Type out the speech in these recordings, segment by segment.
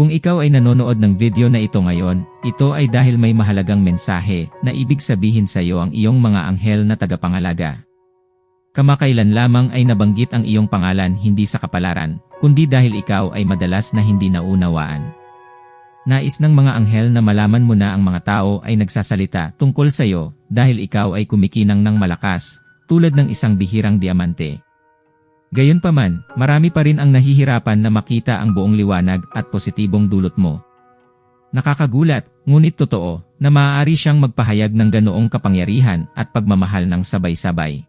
Kung ikaw ay nanonood ng video na ito ngayon, ito ay dahil may mahalagang mensahe na ibig sabihin sa iyo ang iyong mga anghel na tagapangalaga. Kamakailan lamang ay nabanggit ang iyong pangalan hindi sa kapalaran, kundi dahil ikaw ay madalas na hindi naunawaan. Nais ng mga anghel na malaman mo na ang mga tao ay nagsasalita tungkol sa iyo dahil ikaw ay kumikinang ng malakas, tulad ng isang bihirang diamante. Gayunpaman, marami pa rin ang nahihirapan na makita ang buong liwanag at positibong dulot mo. Nakakagulat, ngunit totoo, na maaari siyang magpahayag ng ganoong kapangyarihan at pagmamahal ng sabay-sabay.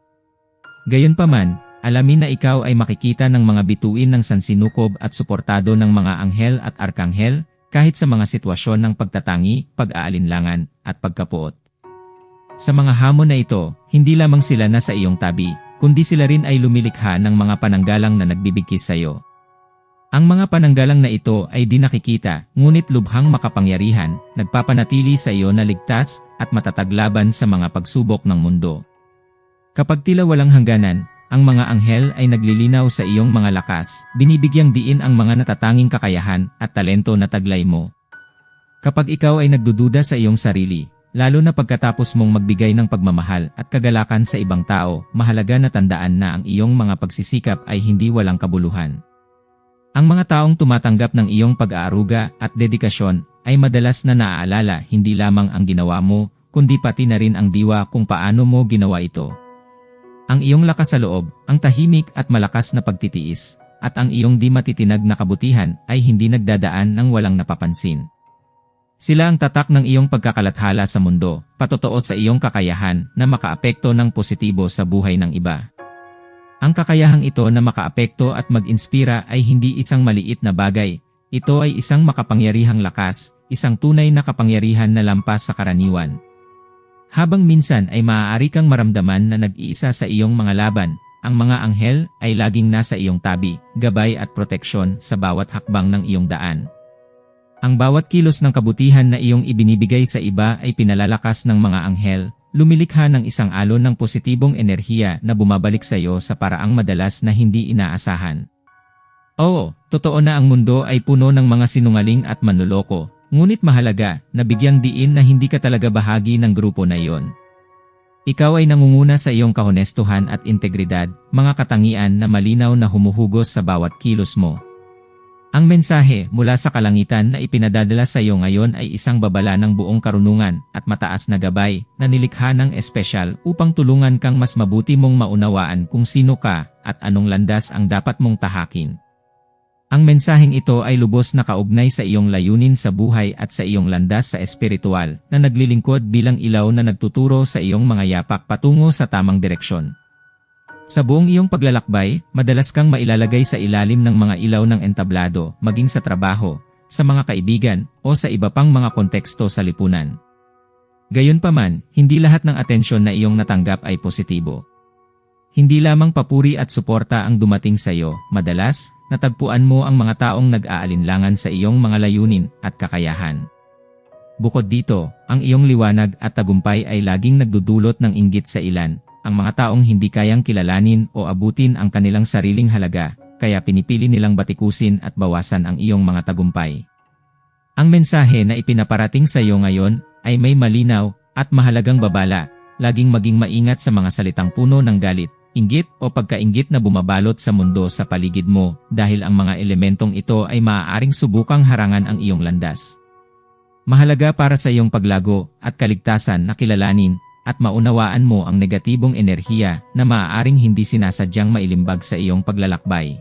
Gayunpaman, alamin na ikaw ay makikita ng mga bituin ng sansinukob at suportado ng mga anghel at arkanghel kahit sa mga sitwasyon ng pagtatangi, pag-aalinlangan, at pagkapuot. Sa mga hamon na ito, hindi lamang sila nasa iyong tabi, kundi sila rin ay lumilikha ng mga pananggalang na nagbibigkis sa iyo. Ang mga pananggalang na ito ay di nakikita, ngunit lubhang makapangyarihan, nagpapanatili sa iyo na ligtas at matataglaban sa mga pagsubok ng mundo. Kapag tila walang hangganan, ang mga anghel ay naglilinaw sa iyong mga lakas, binibigyang diin ang mga natatanging kakayahan at talento na taglay mo. Kapag ikaw ay nagdududa sa iyong sarili, lalo na pagkatapos mong magbigay ng pagmamahal at kagalakan sa ibang tao, mahalaga na tandaan na ang iyong mga pagsisikap ay hindi walang kabuluhan. Ang mga taong tumatanggap ng iyong pag-aaruga at dedikasyon ay madalas na naaalala hindi lamang ang ginawa mo, kundi pati na rin ang diwa kung paano mo ginawa ito. Ang iyong lakas sa loob, ang tahimik at malakas na pagtitiis, at ang iyong di matitinag na kabutihan ay hindi nagdadaan ng walang napapansin. Sila ang tatak ng iyong pagkakalathala sa mundo, patotoo sa iyong kakayahan na makaapekto ng positibo sa buhay ng iba. Ang kakayahang ito na makaapekto at mag-inspira ay hindi isang maliit na bagay, ito ay isang makapangyarihang lakas, isang tunay na kapangyarihan na lampas sa karaniwan. Habang minsan ay maaari kang maramdaman na nag-iisa sa iyong mga laban, ang mga anghel ay laging nasa iyong tabi, gabay at proteksyon sa bawat hakbang ng iyong daan. Ang bawat kilos ng kabutihan na iyong ibinibigay sa iba ay pinalalakas ng mga anghel, lumilikha ng isang alon ng positibong enerhiya na bumabalik sa iyo sa paraang madalas na hindi inaasahan. Oo, totoo na ang mundo ay puno ng mga sinungaling at manloloko, Ngunit mahalaga na bigyang diin na hindi ka talaga bahagi ng grupo na iyon. Ikaw ay nangunguna sa iyong kahonestuhan at integridad, mga katangian na malinaw na humuhugos sa bawat kilos mo. Ang mensahe mula sa kalangitan na ipinadadala sa iyo ngayon ay isang babala ng buong karunungan at mataas na gabay na nilikha ng espesyal upang tulungan kang mas mabuti mong maunawaan kung sino ka at anong landas ang dapat mong tahakin. Ang mensaheng ito ay lubos na kaugnay sa iyong layunin sa buhay at sa iyong landas sa espiritual na naglilingkod bilang ilaw na nagtuturo sa iyong mga yapak patungo sa tamang direksyon. Sa buong iyong paglalakbay, madalas kang mailalagay sa ilalim ng mga ilaw ng entablado, maging sa trabaho, sa mga kaibigan, o sa iba pang mga konteksto sa lipunan. Gayunpaman, hindi lahat ng atensyon na iyong natanggap ay positibo. Hindi lamang papuri at suporta ang dumating sa iyo, madalas, natagpuan mo ang mga taong nag-aalinlangan sa iyong mga layunin at kakayahan. Bukod dito, ang iyong liwanag at tagumpay ay laging nagdudulot ng inggit sa ilan, ang mga taong hindi kayang kilalanin o abutin ang kanilang sariling halaga, kaya pinipili nilang batikusin at bawasan ang iyong mga tagumpay. Ang mensahe na ipinaparating sa iyo ngayon ay may malinaw at mahalagang babala, laging maging maingat sa mga salitang puno ng galit, inggit o pagkainggit na bumabalot sa mundo sa paligid mo dahil ang mga elementong ito ay maaaring subukang harangan ang iyong landas. Mahalaga para sa iyong paglago at kaligtasan na kilalanin at maunawaan mo ang negatibong enerhiya na maaaring hindi sinasadyang mailimbag sa iyong paglalakbay.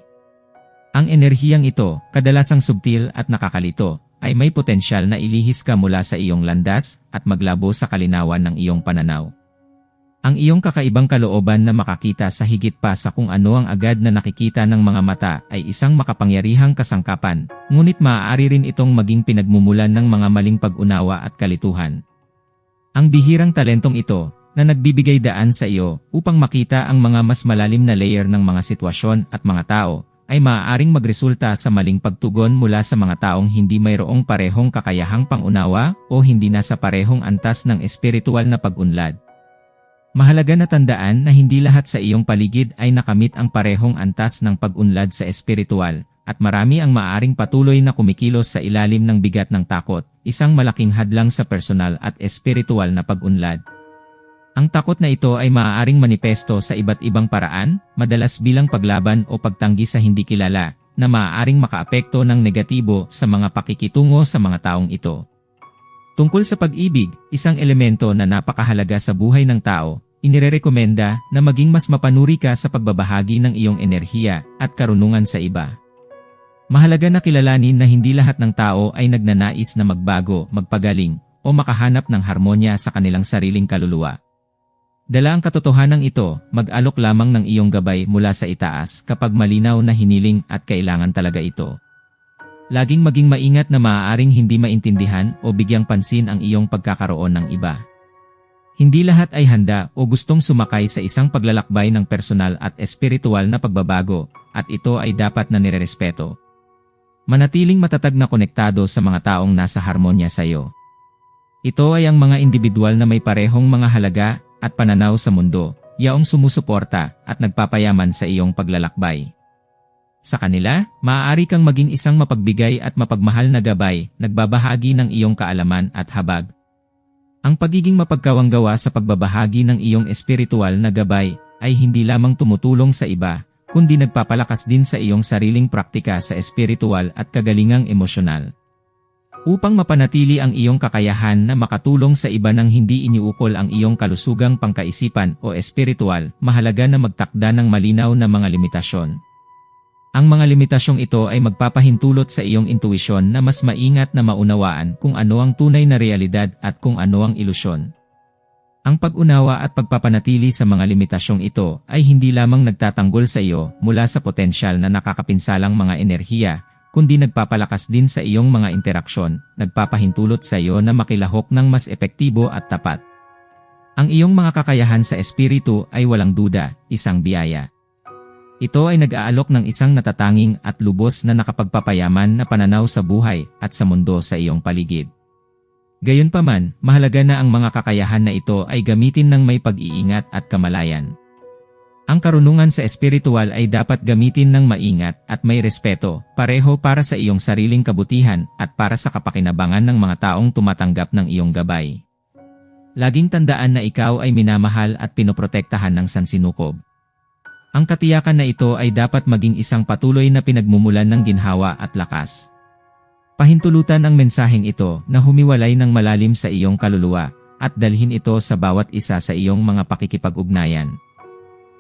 Ang enerhiyang ito, kadalasang subtil at nakakalito, ay may potensyal na ilihis ka mula sa iyong landas at maglabo sa kalinawan ng iyong pananaw. Ang iyong kakaibang kalooban na makakita sa higit pa sa kung ano ang agad na nakikita ng mga mata ay isang makapangyarihang kasangkapan, ngunit maaari rin itong maging pinagmumulan ng mga maling pag-unawa at kalituhan. Ang bihirang talentong ito, na nagbibigay daan sa iyo upang makita ang mga mas malalim na layer ng mga sitwasyon at mga tao, ay maaaring magresulta sa maling pagtugon mula sa mga taong hindi mayroong parehong kakayahang pangunawa o hindi nasa parehong antas ng espiritual na pag-unlad. Mahalaga na tandaan na hindi lahat sa iyong paligid ay nakamit ang parehong antas ng pag-unlad sa espiritual, at marami ang maaring patuloy na kumikilos sa ilalim ng bigat ng takot, isang malaking hadlang sa personal at espiritual na pag-unlad. Ang takot na ito ay maaaring manipesto sa iba't ibang paraan, madalas bilang paglaban o pagtanggi sa hindi kilala, na maaaring makaapekto ng negatibo sa mga pakikitungo sa mga taong ito. Tungkol sa pag-ibig, isang elemento na napakahalaga sa buhay ng tao, inirerekomenda na maging mas mapanuri ka sa pagbabahagi ng iyong enerhiya at karunungan sa iba. Mahalaga na kilalanin na hindi lahat ng tao ay nagnanais na magbago, magpagaling, o makahanap ng harmonya sa kanilang sariling kaluluwa. Dala ang katotohanan ito, mag-alok lamang ng iyong gabay mula sa itaas kapag malinaw na hiniling at kailangan talaga ito. Laging maging maingat na maaaring hindi maintindihan o bigyang pansin ang iyong pagkakaroon ng iba. Hindi lahat ay handa o gustong sumakay sa isang paglalakbay ng personal at espiritual na pagbabago, at ito ay dapat na nirerespeto. Manatiling matatag na konektado sa mga taong nasa harmonya sa iyo. Ito ay ang mga individual na may parehong mga halaga at pananaw sa mundo, yaong sumusuporta at nagpapayaman sa iyong paglalakbay. Sa kanila, maaari kang maging isang mapagbigay at mapagmahal na gabay, nagbabahagi ng iyong kaalaman at habag. Ang pagiging mapagkawanggawa sa pagbabahagi ng iyong espiritual na gabay ay hindi lamang tumutulong sa iba, kundi nagpapalakas din sa iyong sariling praktika sa espiritual at kagalingang emosyonal. Upang mapanatili ang iyong kakayahan na makatulong sa iba nang hindi iniukol ang iyong kalusugang pangkaisipan o espiritual, mahalaga na magtakda ng malinaw na mga limitasyon. Ang mga limitasyong ito ay magpapahintulot sa iyong intuisyon na mas maingat na maunawaan kung ano ang tunay na realidad at kung ano ang ilusyon. Ang pag-unawa at pagpapanatili sa mga limitasyong ito ay hindi lamang nagtatanggol sa iyo mula sa potensyal na nakakapinsalang mga enerhiya, kundi nagpapalakas din sa iyong mga interaksyon, nagpapahintulot sa iyo na makilahok ng mas epektibo at tapat. Ang iyong mga kakayahan sa espiritu ay walang duda, isang biyaya. Ito ay nag-aalok ng isang natatanging at lubos na nakapagpapayaman na pananaw sa buhay at sa mundo sa iyong paligid. Gayunpaman, mahalaga na ang mga kakayahan na ito ay gamitin ng may pag-iingat at kamalayan. Ang karunungan sa espiritual ay dapat gamitin ng maingat at may respeto, pareho para sa iyong sariling kabutihan at para sa kapakinabangan ng mga taong tumatanggap ng iyong gabay. Laging tandaan na ikaw ay minamahal at pinoprotektahan ng sansinukob. Ang katiyakan na ito ay dapat maging isang patuloy na pinagmumulan ng ginhawa at lakas. Pahintulutan ang mensaheng ito na humiwalay ng malalim sa iyong kaluluwa at dalhin ito sa bawat isa sa iyong mga pakikipag-ugnayan.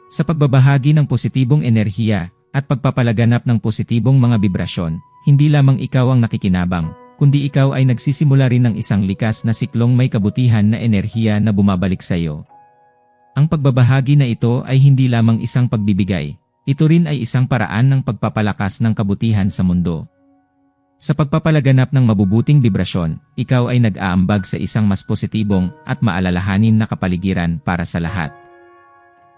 Sa pagbabahagi ng positibong enerhiya at pagpapalaganap ng positibong mga vibrasyon, hindi lamang ikaw ang nakikinabang, kundi ikaw ay nagsisimula rin ng isang likas na siklong may kabutihan na enerhiya na bumabalik sa iyo. Ang pagbabahagi na ito ay hindi lamang isang pagbibigay, ito rin ay isang paraan ng pagpapalakas ng kabutihan sa mundo. Sa pagpapalaganap ng mabubuting vibrasyon, ikaw ay nag-aambag sa isang mas positibong at maalalahanin na kapaligiran para sa lahat.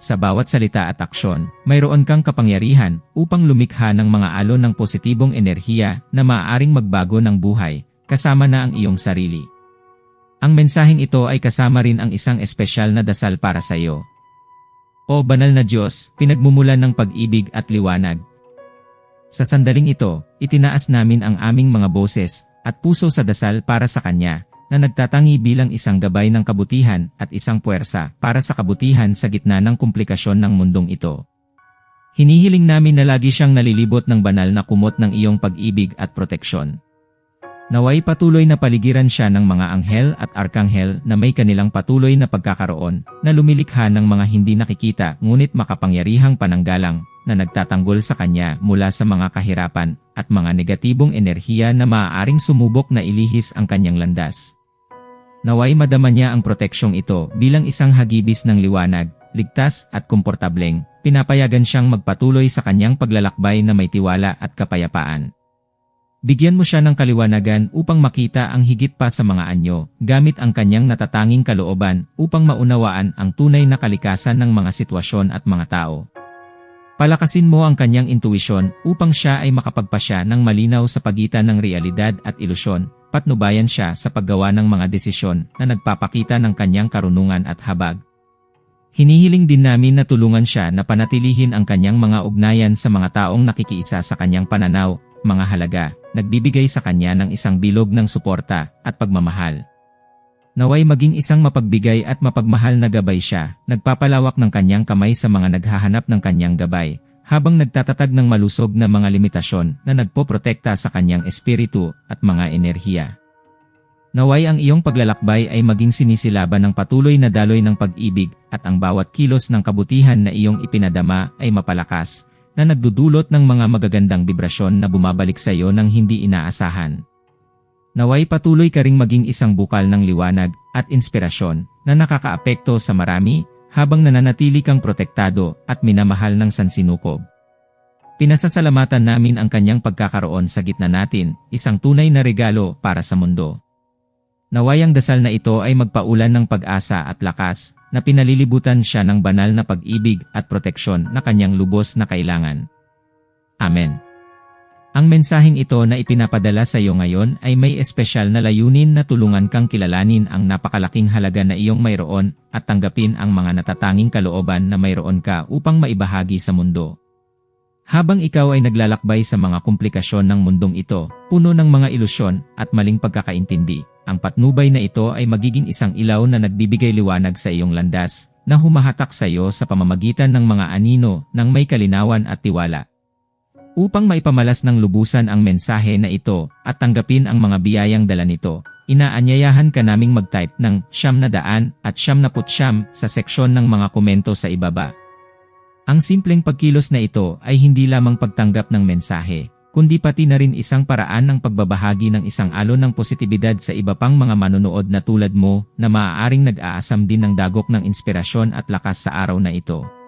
Sa bawat salita at aksyon, mayroon kang kapangyarihan upang lumikha ng mga alon ng positibong enerhiya na maaaring magbago ng buhay, kasama na ang iyong sarili. Ang mensaheng ito ay kasama rin ang isang espesyal na dasal para sa iyo. O banal na Diyos, pinagmumulan ng pag-ibig at liwanag, sa sandaling ito, itinaas namin ang aming mga boses at puso sa dasal para sa Kanya, na nagtatangi bilang isang gabay ng kabutihan at isang puwersa para sa kabutihan sa gitna ng komplikasyon ng mundong ito. Hinihiling namin na lagi siyang nalilibot ng banal na kumot ng iyong pag-ibig at proteksyon. Naway patuloy na paligiran siya ng mga anghel at arkanghel na may kanilang patuloy na pagkakaroon na lumilikha ng mga hindi nakikita ngunit makapangyarihang pananggalang na nagtatanggol sa kanya mula sa mga kahirapan at mga negatibong enerhiya na maaaring sumubok na ilihis ang kanyang landas. Naway madama niya ang proteksyong ito bilang isang hagibis ng liwanag, ligtas at komportableng, pinapayagan siyang magpatuloy sa kanyang paglalakbay na may tiwala at kapayapaan. Bigyan mo siya ng kaliwanagan upang makita ang higit pa sa mga anyo, gamit ang kanyang natatanging kalooban upang maunawaan ang tunay na kalikasan ng mga sitwasyon at mga tao. Palakasin mo ang kanyang intuisyon upang siya ay makapagpasya ng malinaw sa pagitan ng realidad at ilusyon, patnubayan siya sa paggawa ng mga desisyon na nagpapakita ng kanyang karunungan at habag. Hinihiling din namin na tulungan siya na panatilihin ang kanyang mga ugnayan sa mga taong nakikiisa sa kanyang pananaw, mga halaga, nagbibigay sa kanya ng isang bilog ng suporta at pagmamahal. Naway maging isang mapagbigay at mapagmahal na gabay siya, nagpapalawak ng kanyang kamay sa mga naghahanap ng kanyang gabay, habang nagtatatag ng malusog na mga limitasyon na nagpoprotekta sa kanyang espiritu at mga enerhiya. Naway ang iyong paglalakbay ay maging sinisilaban ng patuloy na daloy ng pag-ibig at ang bawat kilos ng kabutihan na iyong ipinadama ay mapalakas na nagdudulot ng mga magagandang vibrasyon na bumabalik sa iyo ng hindi inaasahan. Naway patuloy ka ring maging isang bukal ng liwanag at inspirasyon na nakakaapekto sa marami habang nananatili kang protektado at minamahal ng sansinukob. Pinasasalamatan namin ang kanyang pagkakaroon sa gitna natin, isang tunay na regalo para sa mundo. Naway ang dasal na ito ay magpaulan ng pag-asa at lakas na pinalilibutan siya ng banal na pag-ibig at proteksyon na kanyang lubos na kailangan. Amen. Ang mensaheng ito na ipinapadala sa iyo ngayon ay may espesyal na layunin na tulungan kang kilalanin ang napakalaking halaga na iyong mayroon at tanggapin ang mga natatanging kalooban na mayroon ka upang maibahagi sa mundo. Habang ikaw ay naglalakbay sa mga komplikasyon ng mundong ito, puno ng mga ilusyon at maling pagkakaintindi, ang patnubay na ito ay magiging isang ilaw na nagbibigay liwanag sa iyong landas, na humahatak sa iyo sa pamamagitan ng mga anino ng may kalinawan at tiwala. Upang maipamalas ng lubusan ang mensahe na ito at tanggapin ang mga biyayang dala nito, inaanyayahan ka naming mag-type ng siyam na daan at siyam na putsyam sa seksyon ng mga komento sa ibaba. Ang simpleng pagkilos na ito ay hindi lamang pagtanggap ng mensahe, kundi pati na rin isang paraan ng pagbabahagi ng isang alon ng positibidad sa iba pang mga manonood na tulad mo na maaaring nag-aasam din ng dagok ng inspirasyon at lakas sa araw na ito.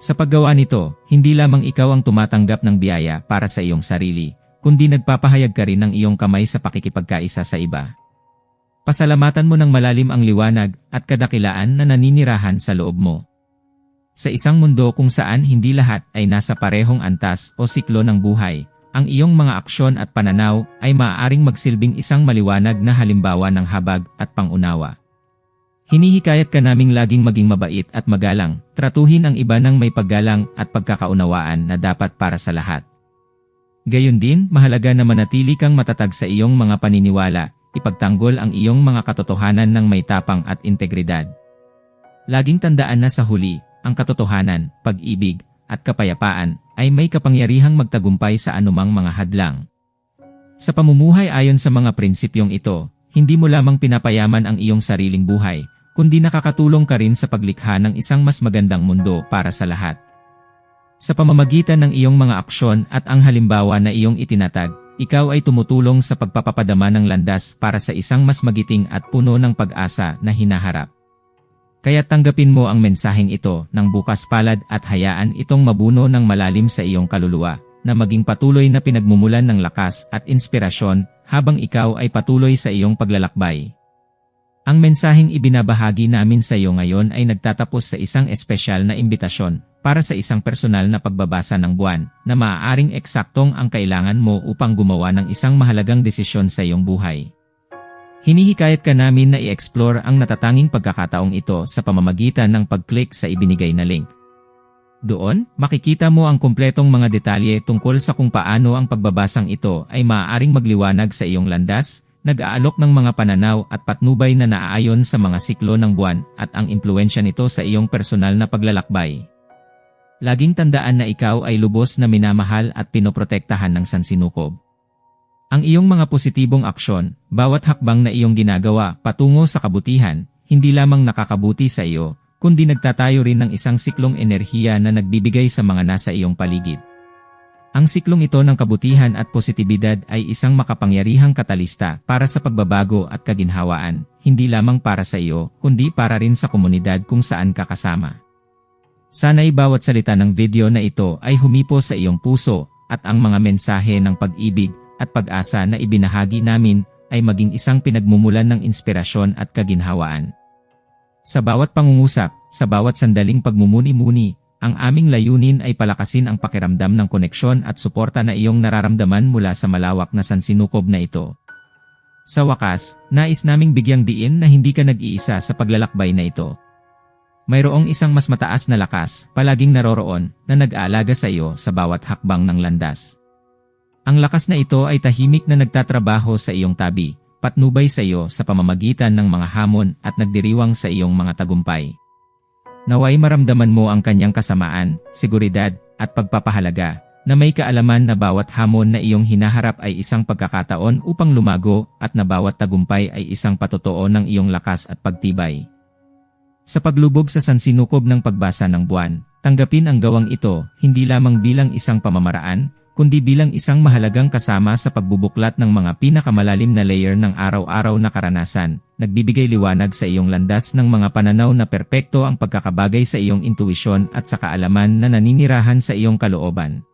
Sa paggawa nito, hindi lamang ikaw ang tumatanggap ng biyaya para sa iyong sarili, kundi nagpapahayag ka rin ng iyong kamay sa pakikipagkaisa sa iba. Pasalamatan mo ng malalim ang liwanag at kadakilaan na naninirahan sa loob mo. Sa isang mundo kung saan hindi lahat ay nasa parehong antas o siklo ng buhay, ang iyong mga aksyon at pananaw ay maaaring magsilbing isang maliwanag na halimbawa ng habag at pangunawa. Hinihikayat ka naming laging maging mabait at magalang, tratuhin ang iba ng may paggalang at pagkakaunawaan na dapat para sa lahat. Gayon din, mahalaga na manatili kang matatag sa iyong mga paniniwala, ipagtanggol ang iyong mga katotohanan ng may tapang at integridad. Laging tandaan na sa huli, ang katotohanan, pag-ibig, at kapayapaan ay may kapangyarihang magtagumpay sa anumang mga hadlang. Sa pamumuhay ayon sa mga prinsipyong ito, hindi mo lamang pinapayaman ang iyong sariling buhay, kundi nakakatulong ka rin sa paglikha ng isang mas magandang mundo para sa lahat. Sa pamamagitan ng iyong mga aksyon at ang halimbawa na iyong itinatag, ikaw ay tumutulong sa pagpapapadama ng landas para sa isang mas magiting at puno ng pag-asa na hinaharap. Kaya tanggapin mo ang mensaheng ito ng bukas palad at hayaan itong mabuno ng malalim sa iyong kaluluwa, na maging patuloy na pinagmumulan ng lakas at inspirasyon habang ikaw ay patuloy sa iyong paglalakbay. Ang mensaheng ibinabahagi namin sa iyo ngayon ay nagtatapos sa isang espesyal na imbitasyon para sa isang personal na pagbabasa ng buwan na maaaring eksaktong ang kailangan mo upang gumawa ng isang mahalagang desisyon sa iyong buhay. Hinihikayat ka namin na i-explore ang natatanging pagkakataong ito sa pamamagitan ng pag-click sa ibinigay na link. Doon, makikita mo ang kumpletong mga detalye tungkol sa kung paano ang pagbabasang ito ay maaaring magliwanag sa iyong landas, nag-aalok ng mga pananaw at patnubay na naaayon sa mga siklo ng buwan at ang impluensya nito sa iyong personal na paglalakbay. Laging tandaan na ikaw ay lubos na minamahal at pinoprotektahan ng sansinukob. Ang iyong mga positibong aksyon, bawat hakbang na iyong ginagawa patungo sa kabutihan, hindi lamang nakakabuti sa iyo, kundi nagtatayo rin ng isang siklong enerhiya na nagbibigay sa mga nasa iyong paligid. Ang siklong ito ng kabutihan at positibidad ay isang makapangyarihang katalista para sa pagbabago at kaginhawaan, hindi lamang para sa iyo, kundi para rin sa komunidad kung saan ka kasama. Sana'y bawat salita ng video na ito ay humipo sa iyong puso at ang mga mensahe ng pag-ibig at pag-asa na ibinahagi namin ay maging isang pinagmumulan ng inspirasyon at kaginhawaan. Sa bawat pangungusap, sa bawat sandaling pagmumuni-muni, ang aming layunin ay palakasin ang pakiramdam ng koneksyon at suporta na iyong nararamdaman mula sa malawak na sansinukob na ito. Sa wakas, nais naming bigyang diin na hindi ka nag-iisa sa paglalakbay na ito. Mayroong isang mas mataas na lakas, palaging naroroon, na nag-aalaga sa iyo sa bawat hakbang ng landas. Ang lakas na ito ay tahimik na nagtatrabaho sa iyong tabi, patnubay sa iyo sa pamamagitan ng mga hamon at nagdiriwang sa iyong mga tagumpay. Naway maramdaman mo ang kanyang kasamaan, seguridad, at pagpapahalaga, na may kaalaman na bawat hamon na iyong hinaharap ay isang pagkakataon upang lumago at na bawat tagumpay ay isang patotoo ng iyong lakas at pagtibay. Sa paglubog sa sansinukob ng pagbasa ng buwan, tanggapin ang gawang ito hindi lamang bilang isang pamamaraan, kundi bilang isang mahalagang kasama sa pagbubuklat ng mga pinakamalalim na layer ng araw-araw na karanasan, nagbibigay liwanag sa iyong landas ng mga pananaw na perpekto ang pagkakabagay sa iyong intuisyon at sa kaalaman na naninirahan sa iyong kalooban.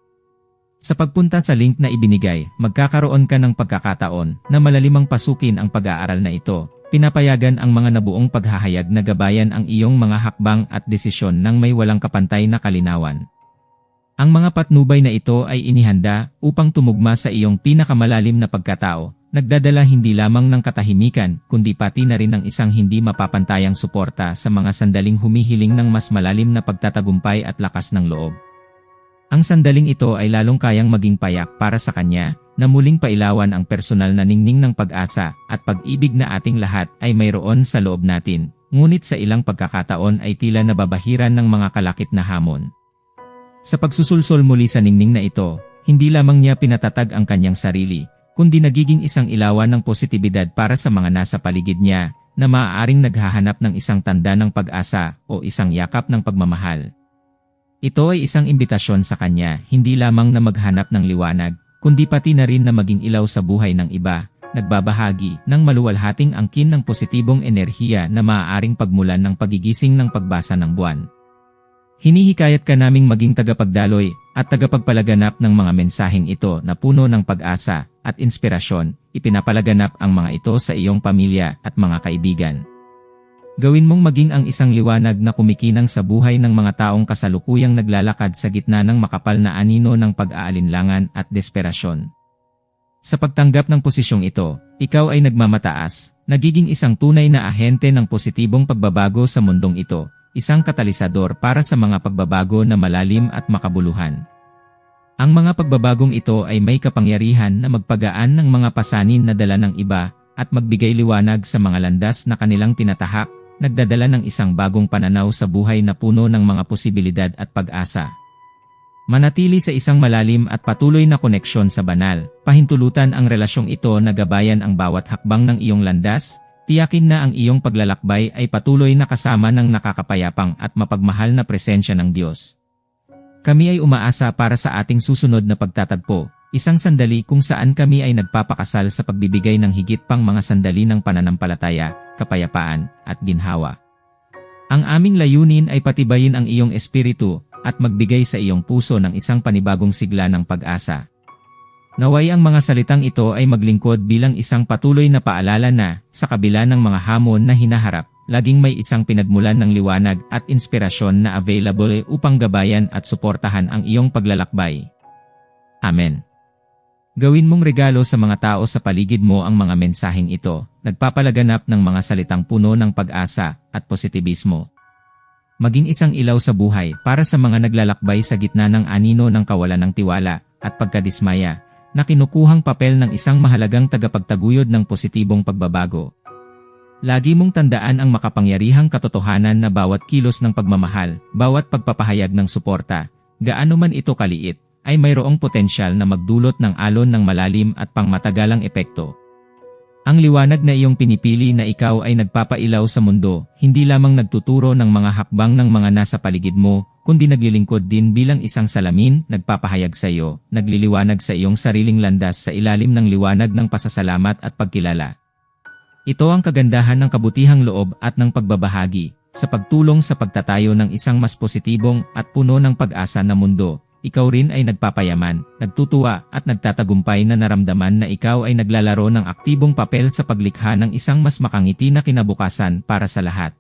Sa pagpunta sa link na ibinigay, magkakaroon ka ng pagkakataon na malalimang pasukin ang pag-aaral na ito Pinapayagan ang mga nabuong paghahayag na gabayan ang iyong mga hakbang at desisyon nang may walang kapantay na kalinawan. Ang mga patnubay na ito ay inihanda upang tumugma sa iyong pinakamalalim na pagkatao, nagdadala hindi lamang ng katahimikan kundi pati na rin ng isang hindi mapapantayang suporta sa mga sandaling humihiling ng mas malalim na pagtatagumpay at lakas ng loob. Ang sandaling ito ay lalong kayang maging payak para sa kanya, na muling pailawan ang personal na ningning ng pag-asa at pag-ibig na ating lahat ay mayroon sa loob natin, ngunit sa ilang pagkakataon ay tila nababahiran ng mga kalakip na hamon. Sa pagsusulsol muli sa ningning na ito, hindi lamang niya pinatatag ang kanyang sarili, kundi nagiging isang ilawan ng positibidad para sa mga nasa paligid niya, na maaaring naghahanap ng isang tanda ng pag-asa o isang yakap ng pagmamahal. Ito ay isang imbitasyon sa kanya hindi lamang na maghanap ng liwanag, kundi pati na rin na maging ilaw sa buhay ng iba, nagbabahagi ng maluwalhating angkin ng positibong enerhiya na maaaring pagmulan ng pagigising ng pagbasa ng buwan. Hinihikayat ka naming maging tagapagdaloy at tagapagpalaganap ng mga mensaheng ito na puno ng pag-asa at inspirasyon, ipinapalaganap ang mga ito sa iyong pamilya at mga kaibigan. Gawin mong maging ang isang liwanag na kumikinang sa buhay ng mga taong kasalukuyang naglalakad sa gitna ng makapal na anino ng pag-aalinlangan at desperasyon. Sa pagtanggap ng posisyong ito, ikaw ay nagmamataas, nagiging isang tunay na ahente ng positibong pagbabago sa mundong ito, isang katalisador para sa mga pagbabago na malalim at makabuluhan. Ang mga pagbabagong ito ay may kapangyarihan na magpagaan ng mga pasanin na dala ng iba at magbigay liwanag sa mga landas na kanilang tinatahak nagdadala ng isang bagong pananaw sa buhay na puno ng mga posibilidad at pag-asa. Manatili sa isang malalim at patuloy na koneksyon sa banal, pahintulutan ang relasyong ito na gabayan ang bawat hakbang ng iyong landas, tiyakin na ang iyong paglalakbay ay patuloy na kasama ng nakakapayapang at mapagmahal na presensya ng Diyos. Kami ay umaasa para sa ating susunod na pagtatagpo, isang sandali kung saan kami ay nagpapakasal sa pagbibigay ng higit pang mga sandali ng pananampalataya, kapayapaan, at ginhawa. Ang aming layunin ay patibayin ang iyong espiritu at magbigay sa iyong puso ng isang panibagong sigla ng pag-asa. Naway ang mga salitang ito ay maglingkod bilang isang patuloy na paalala na, sa kabila ng mga hamon na hinaharap, laging may isang pinagmulan ng liwanag at inspirasyon na available upang gabayan at suportahan ang iyong paglalakbay. Amen. Gawin mong regalo sa mga tao sa paligid mo ang mga mensaheng ito, nagpapalaganap ng mga salitang puno ng pag-asa at positibismo. Maging isang ilaw sa buhay para sa mga naglalakbay sa gitna ng anino ng kawalan ng tiwala at pagkadismaya, na kinukuhang papel ng isang mahalagang tagapagtaguyod ng positibong pagbabago. Lagi mong tandaan ang makapangyarihang katotohanan na bawat kilos ng pagmamahal, bawat pagpapahayag ng suporta, gaano man ito kaliit, ay mayroong potensyal na magdulot ng alon ng malalim at pangmatagalang epekto. Ang liwanag na iyong pinipili na ikaw ay nagpapailaw sa mundo, hindi lamang nagtuturo ng mga hakbang ng mga nasa paligid mo, kundi naglilingkod din bilang isang salamin, nagpapahayag sa iyo, nagliliwanag sa iyong sariling landas sa ilalim ng liwanag ng pasasalamat at pagkilala. Ito ang kagandahan ng kabutihang loob at ng pagbabahagi, sa pagtulong sa pagtatayo ng isang mas positibong at puno ng pag-asa na mundo, ikaw rin ay nagpapayaman, nagtutuwa at nagtatagumpay na naramdaman na ikaw ay naglalaro ng aktibong papel sa paglikha ng isang mas makangiti na kinabukasan para sa lahat.